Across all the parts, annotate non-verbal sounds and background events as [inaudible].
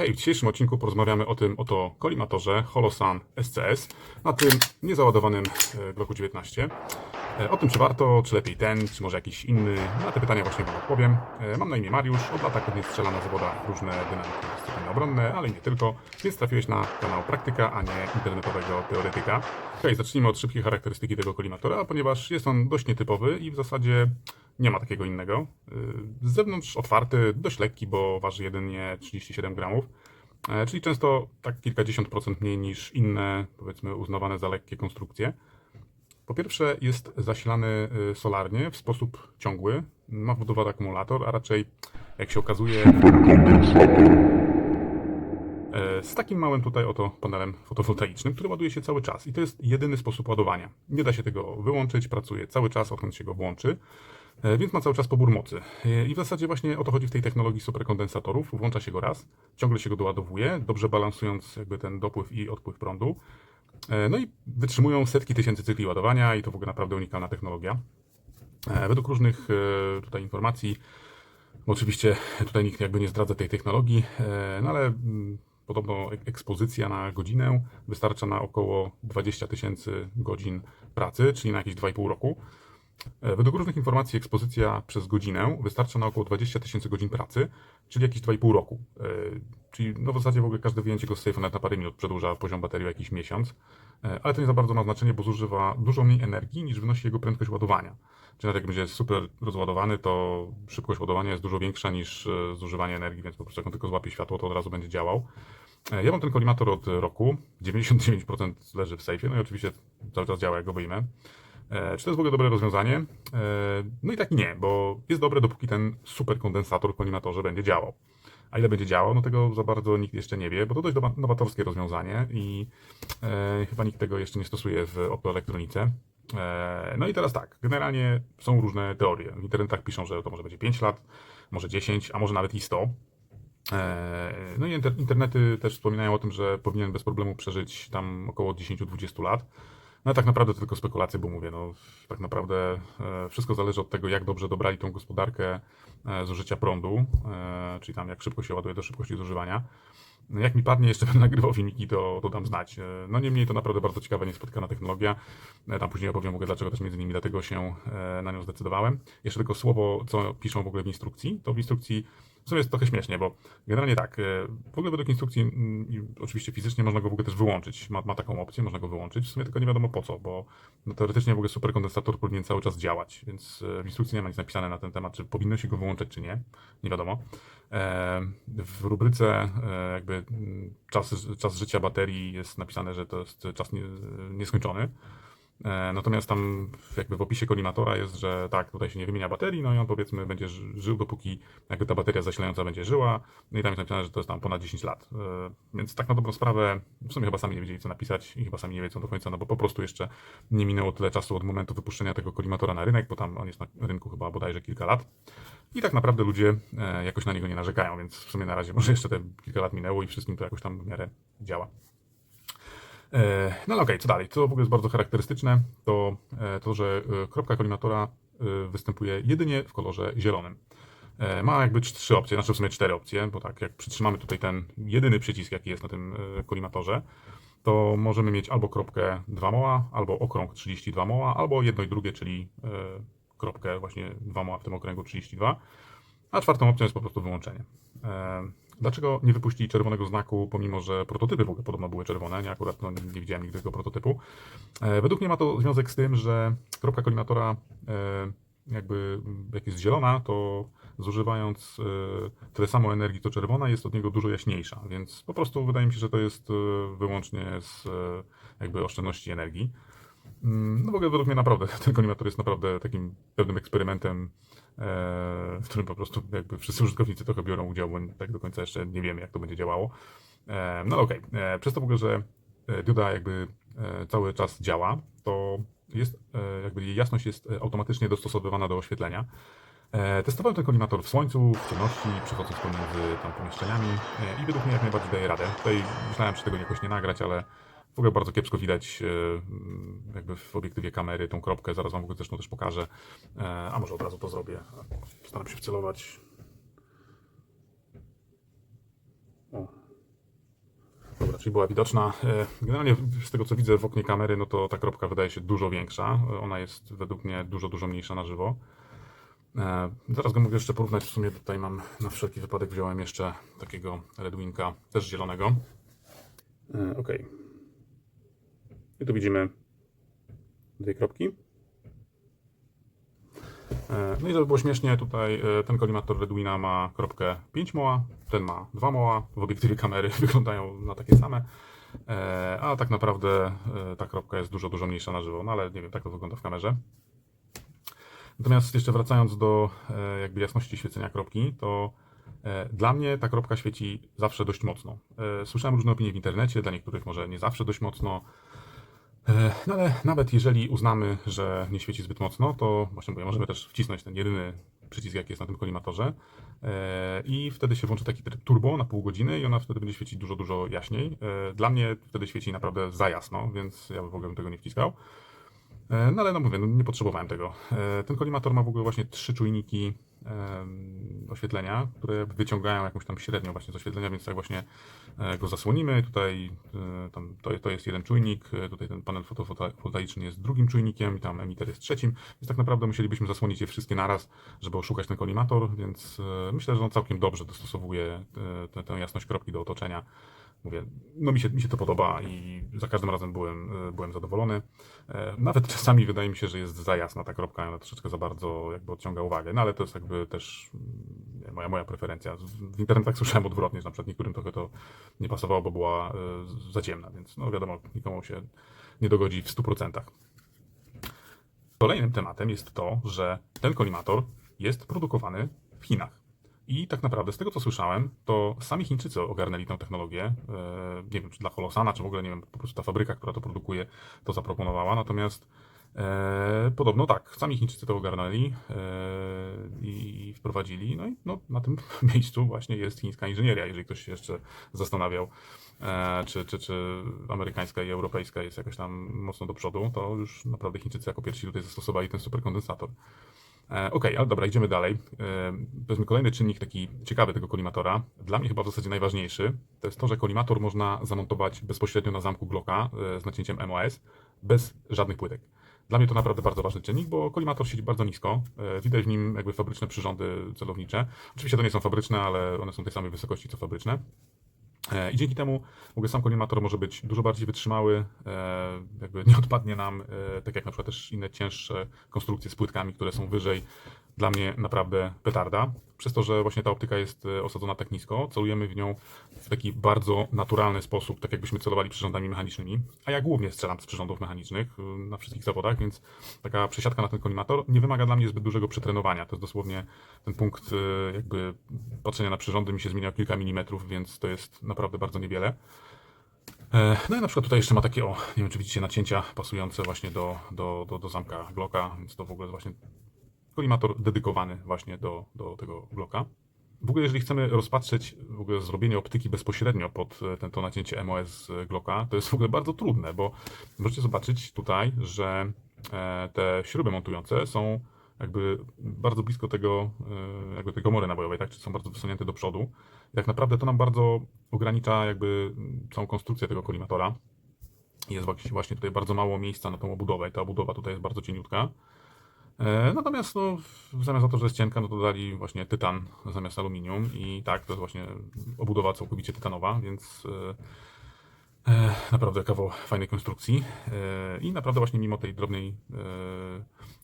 Hej, w dzisiejszym odcinku porozmawiamy o tym oto kolimatorze Holosun SCS na tym niezaładowanym e, bloku 19. E, O tym, czy warto, czy lepiej ten, czy może jakiś inny. Na te pytania właśnie Wam odpowiem. E, Mam na imię Mariusz, od lat aktywnie strzelam na zawodach różne dynamiki dyscypliny obronne, ale nie tylko, więc trafiłeś na kanał Praktyka, a nie internetowego teoretyka. Okej, zacznijmy od szybkiej charakterystyki tego kolimatora, ponieważ jest on dość nietypowy i w zasadzie nie ma takiego innego. Y, Z zewnątrz otwarty, dość lekki, bo waży jedynie 37 gramów, e, czyli często tak kilkadziesiąt procent mniej niż inne, powiedzmy, uznawane za lekkie konstrukcje. Po pierwsze, jest zasilany y, solarnie w sposób ciągły. Ma wbudowany akumulator, a raczej, jak się okazuje, e, z takim małym tutaj oto panelem fotowoltaicznym, który ładuje się cały czas. I to jest jedyny sposób ładowania. Nie da się tego wyłączyć, pracuje cały czas, odkąd się go włączy. E, Więc ma cały czas pobór mocy. E, I w zasadzie właśnie o to chodzi w tej technologii superkondensatorów. Włącza się go raz, ciągle się go doładowuje, dobrze balansując jakby ten dopływ i odpływ prądu. E, No i wytrzymują setki tysięcy cykli ładowania i to w ogóle naprawdę unikalna technologia. Według różnych tutaj informacji, oczywiście tutaj nikt jakby nie zdradza tej technologii, no ale mm, podobno ek- ekspozycja na godzinę wystarcza na około 20 tysięcy godzin pracy, czyli na jakieś 2,5 roku. E, Według różnych informacji ekspozycja przez godzinę wystarcza na około 20 tysięcy godzin pracy, czyli jakieś 2,5 roku. E, Czyli no w zasadzie w ogóle każde wyjęcie go z nawet na parę minut przedłuża poziom baterii o jakiś miesiąc. E, Ale to nie za bardzo ma znaczenie, bo zużywa dużo mniej energii niż wynosi jego prędkość ładowania. Czyli nawet jak będzie super rozładowany, to szybkość ładowania jest dużo większa niż zużywanie energii, więc po prostu jak on tylko złapie światło, to od razu będzie działał. Ja mam ten kolimator od roku, 99% leży w sejfie, no i oczywiście cały czas działa, jak go wyjmę. E, Czy to jest w ogóle dobre rozwiązanie? E, No i tak i nie, bo jest dobre, dopóki ten superkondensator w kolimatorze będzie działał. A ile będzie działał, no tego za bardzo nikt jeszcze nie wie, bo to dość nowa- nowatorskie rozwiązanie i e, chyba nikt tego jeszcze nie stosuje w optoelektronice. E, no i teraz tak, generalnie są różne teorie. W internetach piszą, że to może będzie 5 lat, może 10, a może nawet i 100. E, No i inter- internety też wspominają o tym, że powinien bez problemu przeżyć tam około 10-20 lat. No tak naprawdę tylko spekulacje, bo mówię, no tak naprawdę e, wszystko zależy od tego, jak dobrze dobrali tą gospodarkę e, zużycia prądu, e, czyli tam jak szybko się ładuje do szybkości zużywania. No, Jak mi padnie, jeszcze będę [laughs] nagrywał filmiki, to, to dam znać. No niemniej to naprawdę bardzo ciekawa, niespotykana technologia. Tam później opowiem ogóle, dlaczego też między innymi dlatego się na nią zdecydowałem. Jeszcze tylko słowo, co piszą w ogóle w instrukcji. To w instrukcji w sumie jest trochę śmiesznie, bo generalnie tak, e, w ogóle według instrukcji, mm, oczywiście fizycznie można go w ogóle też wyłączyć. Ma, ma taką opcję, można go wyłączyć. W sumie tylko nie wiadomo po co, bo no, teoretycznie w ogóle superkondensator powinien cały czas działać, więc e, w instrukcji nie ma nic napisane na ten temat, czy powinno się go wyłączać, czy nie. Nie wiadomo. E, W rubryce jakby mm, czas, czas życia baterii jest napisane, że to jest czas nie, nieskończony. E, Natomiast tam jakby w opisie kolimatora jest, że tak, tutaj się nie wymienia baterii, no i on powiedzmy będzie ży- żył, dopóki jakby ta bateria zasilająca będzie żyła. No i tam jest napisane, że to jest tam ponad 10 lat. E, Więc tak na dobrą sprawę, w sumie chyba sami nie wiedzieli co napisać i chyba sami nie wiedzą do końca, no bo po prostu jeszcze nie minęło tyle czasu od momentu wypuszczenia tego kolimatora na rynek, bo tam on jest na rynku chyba bodajże kilka lat. I tak naprawdę ludzie e, jakoś na niego nie narzekają, więc w sumie na razie może jeszcze te kilka lat minęło i wszystkim to jakoś tam w miarę działa. E, No ale okej, co dalej? Co w ogóle jest bardzo charakterystyczne, to e, to, że e, kropka kolimatora występuje jedynie w kolorze zielonym. Ma jakby trz- trzy opcje, znaczy w sumie cztery opcje, bo tak jak przytrzymamy tutaj ten jedyny przycisk, jaki jest na tym kolimatorze, to możemy mieć albo kropkę 2 moła, albo okrąg 32 moła, albo jedno i drugie, czyli kropkę właśnie 2 moła w tym okręgu 32. A czwartą opcją jest po prostu wyłączenie. Dlaczego nie wypuścili czerwonego znaku, pomimo że prototypy w ogóle podobno były czerwone? Ja akurat no, nie widziałem nigdy tego prototypu. E, Według mnie ma to związek z tym, że kropka kolimatora e, jakby jak jest zielona, to zużywając e, tyle samo energii co czerwona, jest od niego dużo jaśniejsza, więc po prostu wydaje mi się, że to jest wyłącznie z jakby oszczędności energii. Mm, No w ogóle według mnie naprawdę [laughs] ten kolimator jest naprawdę takim pewnym eksperymentem, w którym po prostu jakby wszyscy użytkownicy trochę biorą udział, bo tak do końca jeszcze nie wiemy jak to będzie działało. E, No okej, E, przez to w ogóle, że e, dioda jakby e, cały czas działa, to jest e, jakby jej jasność jest e, automatycznie dostosowywana do oświetlenia. E, Testowałem ten kolimator w słońcu, w ciemności, przechodząc pomiędzy tam pomieszczeniami e, i według mnie jak najbardziej daje radę. Tutaj myślałem, czy tego jakoś nie nagrać, ale w ogóle bardzo kiepsko widać e, jakby w obiektywie kamery tą kropkę, zaraz wam zresztą też pokażę, E, a może od razu to zrobię. Staram się wcelować. O, czyli była widoczna. E, Generalnie z tego co widzę w oknie kamery, no to ta kropka wydaje się dużo większa. Ona jest według mnie dużo, dużo mniejsza na żywo. Zaraz go mogę jeszcze porównać. W sumie tutaj mam na wszelki wypadek wziąłem jeszcze takiego Redwinka, też zielonego. Ok. I tu widzimy dwie kropki. E, No i żeby było śmiesznie, tutaj e, ten kolimator Redwina ma kropkę 5 moła, ten ma 2 moła. W obiektywie kamery [laughs] wyglądają na takie same. E, A tak naprawdę ta kropka jest dużo, dużo mniejsza na żywo, no ale nie wiem, tak to wygląda w kamerze. Natomiast jeszcze wracając do jakby jasności świecenia kropki, to dla mnie ta kropka świeci zawsze dość mocno. Słyszałem różne opinie w internecie, dla niektórych może nie zawsze dość mocno. E, No ale nawet jeżeli uznamy, że nie świeci zbyt mocno, to właśnie mówię, możemy też wcisnąć ten jedyny przycisk, jaki jest na tym kolimatorze e, i wtedy się włączy taki tryb turbo na pół godziny i ona wtedy będzie świecić dużo, dużo jaśniej. E, Dla mnie wtedy świeci naprawdę za jasno, więc ja w ogóle bym tego nie wciskał. No ale no mówię, no nie potrzebowałem tego. Ten kolimator ma w ogóle właśnie trzy czujniki oświetlenia, które wyciągają jakąś tam średnią właśnie z oświetlenia, więc jak właśnie e, go zasłonimy, tutaj e, tam, to, to jest jeden czujnik, e, tutaj ten panel fotowoltaiczny jest drugim czujnikiem i tam emiter jest trzecim, więc tak naprawdę musielibyśmy zasłonić je wszystkie naraz, żeby oszukać ten kolimator, więc myślę, że on całkiem dobrze dostosowuje tę- tę jasność kropki do otoczenia. Mówię, no mi się, mi się to podoba i za każdym razem byłem, e, byłem zadowolony. E, Nawet czasami wydaje mi się, że jest za jasna ta kropka, ona troszeczkę za bardzo jakby odciąga uwagę, no ale to jest jakby też mm, moja, moja preferencja. W internetach [laughs] słyszałem odwrotnie, że na przykład niektórym trochę to nie pasowało, bo była e, za ciemna, więc no wiadomo, nikomu się nie dogodzi w 100%. Kolejnym tematem jest to, że ten kolimator jest produkowany w Chinach. I tak naprawdę, z tego co słyszałem, to sami Chińczycy ogarnęli tę technologię. E, Nie wiem, czy dla Holosana, czy w ogóle, nie wiem, po prostu ta fabryka, która to produkuje, to zaproponowała. Natomiast e, podobno tak, sami Chińczycy to ogarnęli e, i wprowadzili. No i no, na tym [laughs] miejscu właśnie jest chińska inżynieria, jeżeli ktoś się jeszcze zastanawiał, e, czy, czy, czy amerykańska i europejska jest jakoś tam mocno do przodu, to już naprawdę Chińczycy jako pierwsi tutaj zastosowali ten superkondensator. E, Okej, ale dobra, idziemy dalej. E, Powiedzmy, kolejny czynnik taki ciekawy tego kolimatora, dla mnie chyba w zasadzie najważniejszy, to jest to, że kolimator można zamontować bezpośrednio na zamku Glocka e, z nacięciem MOS, bez żadnych płytek. Dla mnie to naprawdę bardzo ważny czynnik, bo kolimator siedzi bardzo nisko. e, Widać w nim jakby fabryczne przyrządy celownicze. Oczywiście to nie są fabryczne, ale one są tej samej wysokości co fabryczne. E, I dzięki temu ogóle sam kolimator może być dużo bardziej wytrzymały, e, jakby nie odpadnie nam, e, tak jak na przykład też inne cięższe konstrukcje z płytkami, które są wyżej. Dla mnie naprawdę petarda. Przez to, że właśnie ta optyka jest e, osadzona tak nisko, celujemy w nią w taki bardzo naturalny sposób, tak jakbyśmy celowali przyrządami mechanicznymi. A ja głównie strzelam z przyrządów mechanicznych e, na wszystkich zawodach, więc taka przesiadka na ten kolimator nie wymaga dla mnie zbyt dużego przetrenowania. To jest dosłownie ten punkt e, jakby patrzenia na przyrządy mi się zmienia o kilka milimetrów, więc to jest naprawdę bardzo niewiele. No i na przykład tutaj jeszcze ma takie, o, nie wiem czy widzicie, nacięcia pasujące właśnie do, do, do, do zamka Glocka, więc to w ogóle właśnie kolimator dedykowany właśnie do, do tego Glocka. W ogóle jeżeli chcemy rozpatrzeć w ogóle zrobienie optyki bezpośrednio pod e, ten, to nacięcie MOS Glocka, to jest w ogóle bardzo trudne, bo możecie zobaczyć tutaj, że e, te śruby montujące są jakby bardzo blisko tego, e, jakby tej komory nabojowej, tak, czy są bardzo wysunięte do przodu. I tak naprawdę to nam bardzo ogranicza jakby całą konstrukcję tego kolimatora. Jest właśnie tutaj bardzo mało miejsca na tą obudowę i ta obudowa tutaj jest bardzo cieniutka. E, Natomiast no, zamiast za to, że jest cienka, no to dali właśnie tytan zamiast aluminium i tak, to jest właśnie obudowa całkowicie tytanowa, więc e, e, naprawdę kawał fajnej konstrukcji e, i naprawdę właśnie mimo tej drobnej e,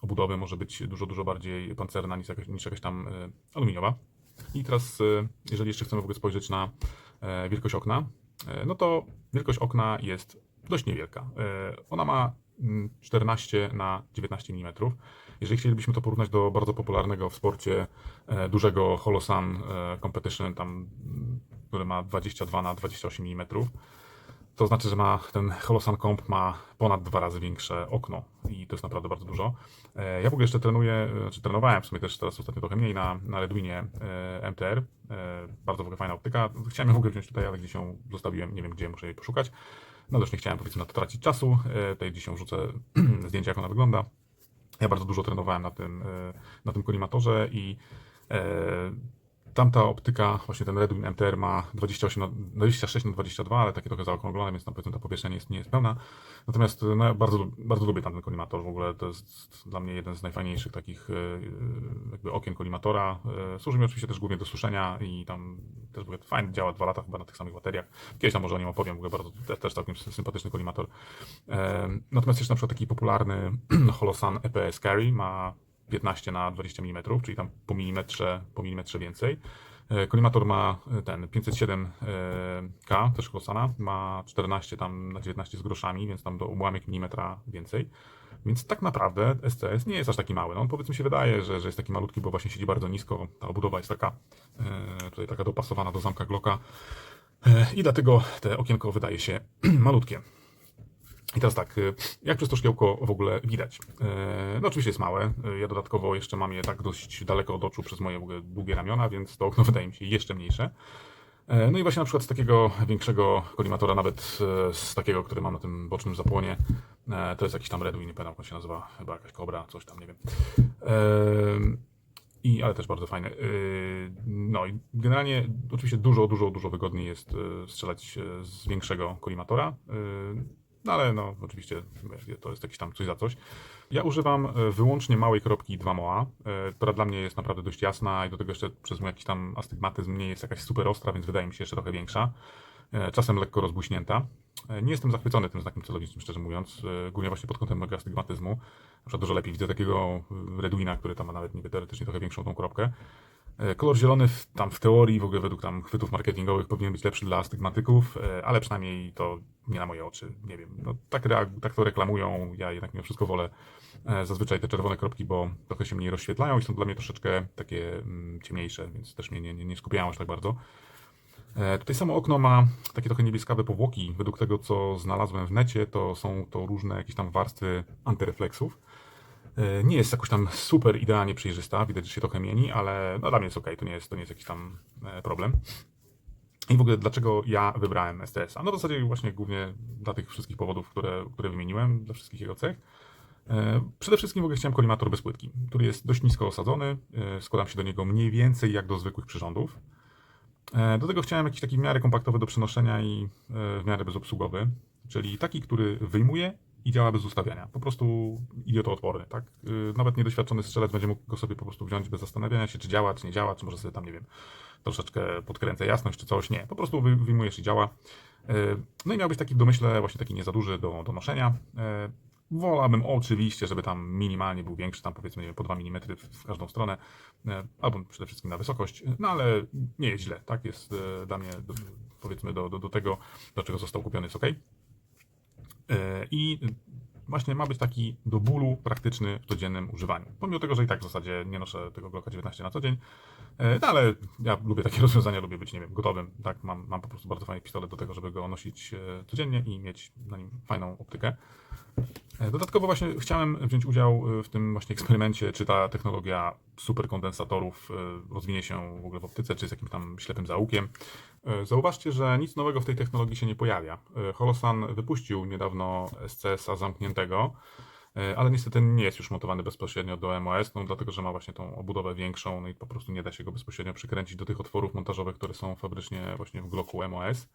obudowy może być dużo, dużo bardziej pancerna niż jakaś, niż jakaś tam e, aluminiowa. I teraz, e, jeżeli jeszcze chcemy w ogóle spojrzeć na e, wielkość okna, e, no to wielkość okna jest dość niewielka. E, Ona ma 14 na 19 mm. Jeżeli chcielibyśmy to porównać do bardzo popularnego w sporcie e, dużego Holosun e, Competition, tam, który ma 22 na 28 mm, to znaczy, że ma ten Holosun Comp ma ponad dwa razy większe okno i to jest naprawdę bardzo dużo. E, Ja w ogóle jeszcze trenuję, e, znaczy trenowałem w sumie też teraz ostatnio trochę mniej na, na Redwinie MTR. Bardzo w ogóle fajna optyka. Chciałem ją w ogóle wziąć tutaj, ale gdzieś ją zostawiłem, nie wiem gdzie, muszę jej poszukać. No też nie chciałem powiedzmy na to tracić czasu. E, Tutaj ją wrzucę [clears throat] zdjęcie jak ona wygląda. Ja bardzo dużo trenowałem na tym, e, na tym kolimatorze i e, tamta optyka, właśnie ten Redwin MTR ma 28 na, 26 na 22, ale takie trochę zaokrąglone, więc tam powiedzmy ta powierzchnia nie jest, nie jest pełna. Natomiast no, ja bardzo, bardzo lubię tamten kolimator, w ogóle to jest dla mnie jeden z najfajniejszych takich e, jakby okien kolimatora. E, Służy mi oczywiście też głównie do suszenia i tam też w ogóle fajnie działa dwa lata chyba na tych samych bateriach. Kiedyś tam może o nim opowiem, w ogóle bardzo, też, też całkiem sympatyczny kolimator. E, Natomiast jest na przykład taki popularny [clears throat] Holosun EPS Carry, ma 15 na 20 mm, czyli tam po milimetrze, po milimetrze więcej. E, Kolimator ma e, ten 507K, też Holosana, ma 14 tam na 19 z groszami, więc tam do ułamek milimetra więcej. Więc tak naprawdę SCS nie jest aż taki mały. No on powiedzmy się wydaje, że, że jest taki malutki, bo właśnie siedzi bardzo nisko. Ta obudowa jest taka, e, tutaj taka dopasowana do zamka Glocka. E, I dlatego te okienko wydaje się [clears throat] malutkie. I teraz tak, y, jak przez to szkiełko w ogóle widać? E, No oczywiście jest małe, Y, ja dodatkowo jeszcze mam je tak dość daleko od oczu przez moje długie ramiona, więc to okno [laughs] wydaje mi się jeszcze mniejsze. No i właśnie na przykład z takiego większego kolimatora, nawet z takiego, który mam na tym bocznym zapłonie, to jest jakiś tam Redwin, nie pamiętam jak on się nazywa, chyba jakaś Cobra, coś tam, nie wiem. I, ale też bardzo fajne. No i generalnie oczywiście dużo, dużo, dużo wygodniej jest strzelać z większego kolimatora. No ale no oczywiście yy, to jest jakiś tam coś za coś. Ja używam yy, wyłącznie małej kropki 2 MOA, yy, która dla mnie jest naprawdę dość jasna i do tego jeszcze przez mój jakiś tam astygmatyzm nie jest jakaś super ostra, więc wydaje mi się jeszcze trochę większa. Czasem lekko rozbuśnięta. Nie jestem zachwycony tym znakiem celowniczym, szczerze mówiąc, głównie właśnie pod kątem mojego astygmatyzmu. Na dużo lepiej widzę takiego Redwina, który tam ma nawet niby teoretycznie trochę większą tą kropkę. E, Kolor zielony w, tam w teorii, w ogóle według tam chwytów marketingowych powinien być lepszy dla astygmatyków, e, ale przynajmniej to nie na moje oczy, nie wiem. No, tak, tak to reklamują, ja jednak mimo wszystko wolę e, zazwyczaj te czerwone kropki, bo trochę się mniej rozświetlają i są dla mnie troszeczkę takie mm, ciemniejsze, więc też mnie nie, nie, nie skupiają aż tak bardzo. Tutaj samo okno ma takie trochę niebieskawe powłoki. Według tego, co znalazłem w necie, to są to różne jakieś tam warstwy antyrefleksów. E, Nie jest jakoś tam super idealnie przejrzysta, widać, że się trochę mieni, ale no, dla mnie jest ok, to nie jest, to nie jest jakiś tam e, problem. I w ogóle dlaczego ja wybrałem STS-a? No w zasadzie właśnie głównie dla tych wszystkich powodów, które, które wymieniłem, dla wszystkich jego cech. E, Przede wszystkim w ogóle chciałem kolimator bez płytki, który jest dość nisko osadzony, składam się do niego mniej więcej jak do zwykłych przyrządów. Do tego chciałem jakiś taki w miarę kompaktowy do przenoszenia i w miarę bezobsługowy, czyli taki, który wyjmuje i działa bez ustawiania. Po prostu idiotoodporny, tak? Y, Nawet niedoświadczony strzelec będzie mógł go sobie po prostu wziąć bez zastanawiania się, czy działa, czy nie działa, czy może sobie tam, nie wiem, troszeczkę podkręcę jasność, czy coś. Nie, po prostu wy- wyjmujesz i działa. Y, No i miał być taki w domyśle właśnie taki nie za duży do, do noszenia. Y, Wolałbym oczywiście, żeby tam minimalnie był większy, tam powiedzmy nie wiem, po 2 mm w, każdą stronę, albo przede wszystkim na wysokość, no ale nie jest źle, tak? Jest dla mnie, powiedzmy, do, do, do tego, do czego został kupiony, jest ok. E, I właśnie ma być taki do bólu praktyczny w codziennym używaniu. Pomimo tego, że i tak w zasadzie nie noszę tego Glocka 19 na co dzień, e, no ale ja lubię takie [laughs] rozwiązania, lubię być, nie wiem, gotowym. Tak, mam, mam po prostu bardzo fajny pistolet do tego, żeby go nosić e, codziennie i mieć na nim fajną optykę. E, Dodatkowo właśnie chciałem wziąć udział e, w tym właśnie eksperymencie, czy ta technologia superkondensatorów e, rozwinie się w ogóle w optyce, czy z jakimś tam ślepym zaułkiem. Zauważcie, że nic nowego w tej technologii się nie pojawia. Holosun wypuścił niedawno SCS-a zamkniętego, ale niestety nie jest już montowany bezpośrednio do MOS, no dlatego, że ma właśnie tą obudowę większą no i po prostu nie da się go bezpośrednio przykręcić do tych otworów montażowych, które są fabrycznie właśnie w Glocku MOS.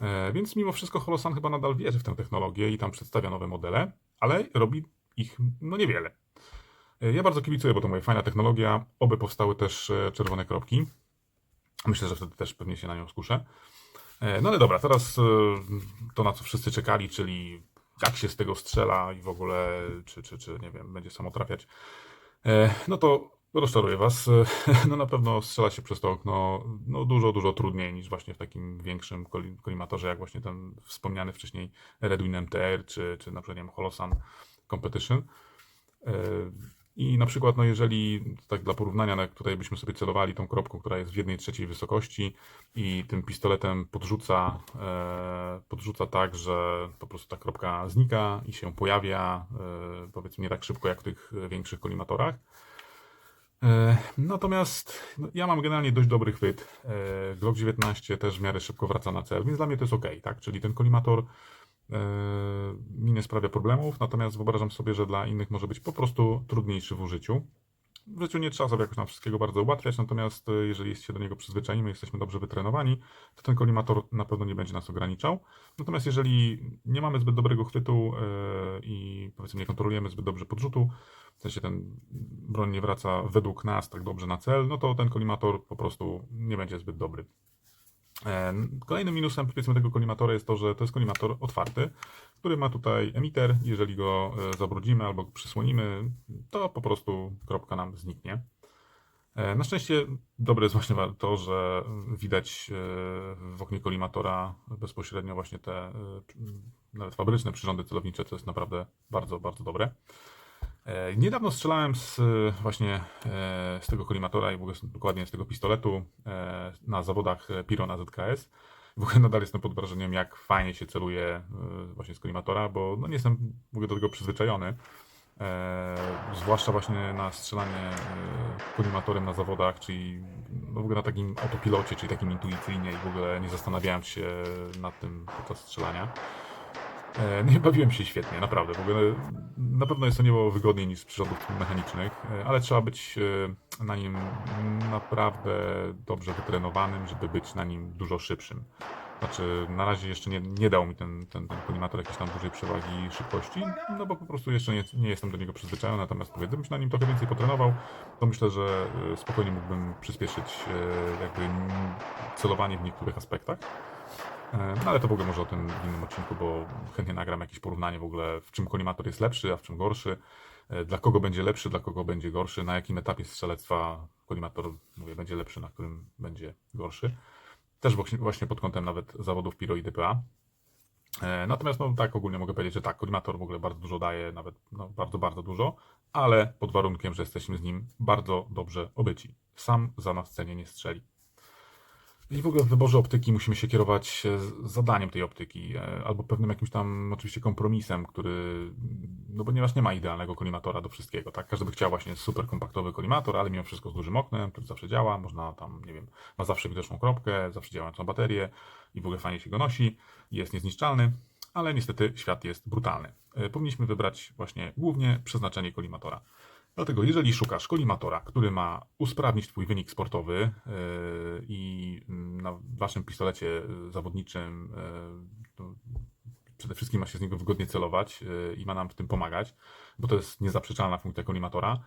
E, Więc mimo wszystko Holosun chyba nadal wierzy w tę technologię i tam przedstawia nowe modele, ale robi ich no niewiele. E, Ja bardzo kibicuję, bo to moja fajna technologia. Oby powstały też e, czerwone kropki. Myślę, że wtedy też pewnie się na nią skuszę. No ale dobra, teraz to na co wszyscy czekali, czyli jak się z tego strzela i w ogóle, czy, czy, czy nie wiem, będzie samo trafiać. No to rozczaruję Was. [laughs] No na pewno strzela się przez to okno no, dużo, dużo trudniej niż właśnie w takim większym koli- kolimatorze, jak właśnie ten wspomniany wcześniej Redwin MTR, czy, czy na przykład Holosun Competition. E, I na przykład, no jeżeli tak dla porównania, no jak tutaj byśmy sobie celowali tą kropką, która jest w jednej trzeciej wysokości i tym pistoletem podrzuca, e, podrzuca tak, że po prostu ta kropka znika i się pojawia, e, powiedzmy nie tak szybko jak w tych większych kolimatorach. E, Natomiast no, ja mam generalnie dość dobry chwyt. E, Glock 19 też w miarę szybko wraca na cel, więc dla mnie to jest ok, tak? Czyli ten kolimator e, mi nie sprawia problemów, natomiast wyobrażam sobie, że dla innych może być po prostu trudniejszy w użyciu. w życiu nie trzeba sobie jakoś tam wszystkiego bardzo ułatwiać, natomiast jeżeli się do niego przyzwyczajimy, jesteśmy dobrze wytrenowani, to ten kolimator na pewno nie będzie nas ograniczał. Natomiast jeżeli nie mamy zbyt dobrego chwytu i powiedzmy nie kontrolujemy zbyt dobrze podrzutu, w sensie ten broń nie wraca według nas tak dobrze na cel, no to ten kolimator po prostu nie będzie zbyt dobry. E, Kolejnym minusem powiedzmy tego kolimatora jest to, że to jest kolimator otwarty, który ma tutaj emiter. Jeżeli go e, zabrudzimy albo przysłonimy, to po prostu kropka nam zniknie. E, Na szczęście dobre jest właśnie to, że widać w oknie kolimatora bezpośrednio właśnie te nawet fabryczne przyrządy celownicze, co jest naprawdę bardzo, bardzo dobre. E, Niedawno strzelałem z właśnie e, z tego kolimatora i w ogóle dokładnie z tego pistoletu e, na zawodach Piro na ZKS. W ogóle [laughs] nadal jestem pod wrażeniem, jak fajnie się celuje właśnie z kolimatora, bo no nie jestem w ogóle do tego przyzwyczajony. Zwłaszcza właśnie na strzelanie kolimatorem na zawodach, czyli no w ogóle na takim autopilocie, czyli takim intuicyjnie i w ogóle nie zastanawiając się nad tym podczas strzelania. E, Nie bawiłem się świetnie, naprawdę. W ogóle na pewno jest to niebo wygodniej niż z przyrządów mechanicznych, e, ale trzeba być e, na nim naprawdę dobrze wytrenowanym, żeby być na nim dużo szybszym. Znaczy, na razie jeszcze nie, nie dał mi ten, ten, ten kolimator jakiejś tam dużej przewagi szybkości, no bo po prostu jeszcze nie, nie jestem do niego przyzwyczajony, natomiast mówię, gdybym się na nim trochę więcej potrenował, to myślę, że spokojnie mógłbym przyspieszyć jakby celowanie w niektórych aspektach. E, No ale to w ogóle może o tym w innym odcinku, bo chętnie nagram jakieś porównanie w ogóle, w czym kolimator jest lepszy, a w czym gorszy. E, Dla kogo będzie lepszy, dla kogo będzie gorszy, na jakim etapie strzelectwa kolimator, mówię, będzie lepszy, na którym będzie gorszy. Też właśnie- pod kątem nawet zawodów Piro i DPA. E, Natomiast no tak ogólnie mogę powiedzieć, że tak, kolimator w ogóle bardzo dużo daje, nawet no, bardzo, bardzo dużo, ale pod warunkiem, że jesteśmy z nim bardzo dobrze obyci. Sam za nas w cenie nie strzeli. I w ogóle w wyborze optyki musimy się kierować e, zadaniem tej optyki, e, albo pewnym jakimś tam oczywiście kompromisem, który, no ponieważ nie ma idealnego kolimatora do wszystkiego, tak? Każdy by chciał właśnie super kompaktowy kolimator, ale mimo wszystko z dużym oknem, który zawsze działa, można tam, nie wiem, ma zawsze widoczną kropkę, zawsze działającą baterię i w ogóle fajnie się go nosi, jest niezniszczalny, ale niestety świat jest brutalny. E, Powinniśmy wybrać właśnie głównie przeznaczenie kolimatora. Dlatego, jeżeli szukasz kolimatora, który ma usprawnić Twój wynik sportowy yy, i na Waszym pistolecie yy, zawodniczym to przede wszystkim ma się z niego wygodnie celować i ma nam w tym pomagać, bo to jest niezaprzeczalna funkcja kolimatora,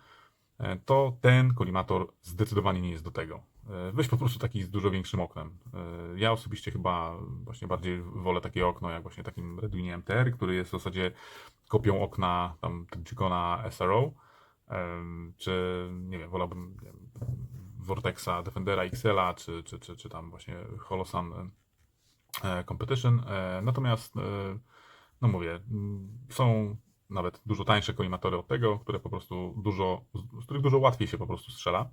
to ten kolimator zdecydowanie nie jest do tego. Weź po prostu taki z dużo większym oknem. Ja osobiście chyba właśnie bardziej wolę takie okno, jak właśnie takim Reduinie MTR, który jest w zasadzie kopią okna tam Tricona SRO. Czy nie wiem, wolałbym nie wiem, Vortexa Defendera XL-a, czy, czy, czy, czy tam właśnie Holosun e, Competition. E, Natomiast, e, no mówię, mm, są nawet dużo tańsze kolimatory od tego, które po prostu dużo, z których dużo łatwiej się po prostu strzela.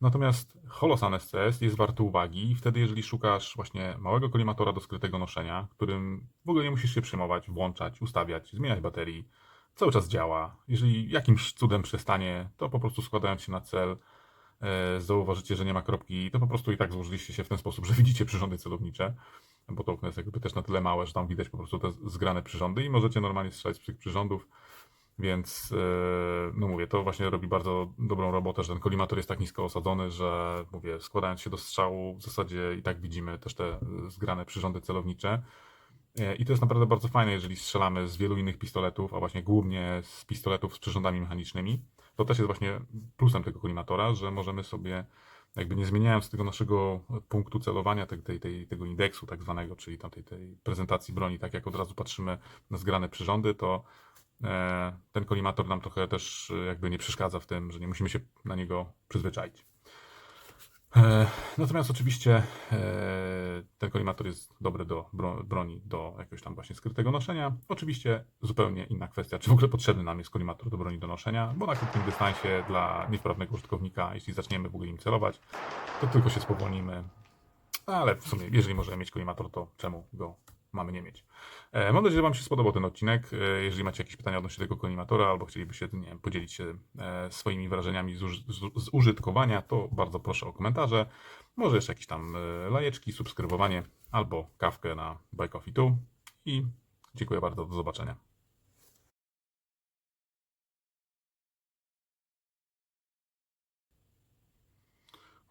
Natomiast Holosun SCS jest warty uwagi wtedy, jeżeli szukasz właśnie małego kolimatora do skrytego noszenia, którym w ogóle nie musisz się przejmować, włączać, ustawiać, zmieniać baterii, cały czas działa. Jeżeli jakimś cudem przestanie, to po prostu składając się na cel, e, zauważycie, że nie ma kropki, to po prostu i tak złożyliście się w ten sposób, że widzicie przyrządy celownicze, bo to okno jest jakby też na tyle małe, że tam widać po prostu te zgrane przyrządy i możecie normalnie strzelać z tych przyrządów. Więc, e, no mówię, to właśnie robi bardzo dobrą robotę, że ten kolimator jest tak nisko osadzony, że mówię, składając się do strzału, w zasadzie i tak widzimy też te e, zgrane przyrządy celownicze. E, I to jest naprawdę bardzo fajne, jeżeli strzelamy z wielu innych pistoletów, a właśnie głównie z pistoletów z przyrządami mechanicznymi. To też jest właśnie plusem tego kolimatora, że możemy sobie, jakby nie zmieniając tego naszego punktu celowania, tej, tej, tej, tego indeksu tak zwanego, czyli tam tej, tej prezentacji broni, tak jak od razu patrzymy na zgrane przyrządy, to e, ten kolimator nam trochę też e, jakby nie przeszkadza w tym, że nie musimy się na niego przyzwyczaić. E, Natomiast oczywiście e, ten kolimator jest dobry do bro- broni, do jakiegoś tam właśnie skrytego noszenia. Oczywiście zupełnie inna kwestia, czy w ogóle potrzebny nam jest kolimator do broni do noszenia, bo na krótkim dystansie dla niewprawnego użytkownika, jeśli zaczniemy w ogóle im celować, to tylko się spowolnimy. Ale w sumie, jeżeli możemy mieć kolimator, to czemu go mamy nie mieć? E, Mam nadzieję, że Wam się spodobał ten odcinek. E, Jeżeli macie jakieś pytania odnośnie tego kolimatora, albo chcielibyście nie wiem, podzielić się e, swoimi wrażeniami z, uży- z, użytkowania, to bardzo proszę o komentarze. Może jeszcze jakieś tam lajeczki, subskrybowanie, albo kawkę na Buy Coffee 2. I dziękuję bardzo, do zobaczenia.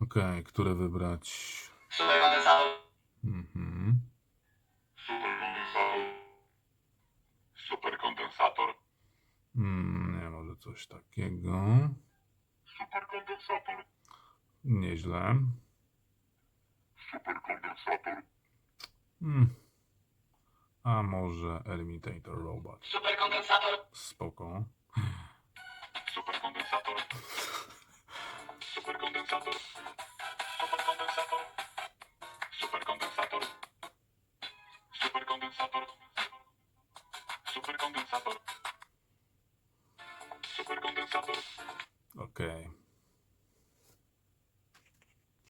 Okej, które wybrać? Mhm. Superkondensator. Superkondensator. Mm, nie, może coś takiego. Superkondensator. Nieźle. Superkondensator. Hmm. A może Elimitator Robot. Superkondensator. Spoko.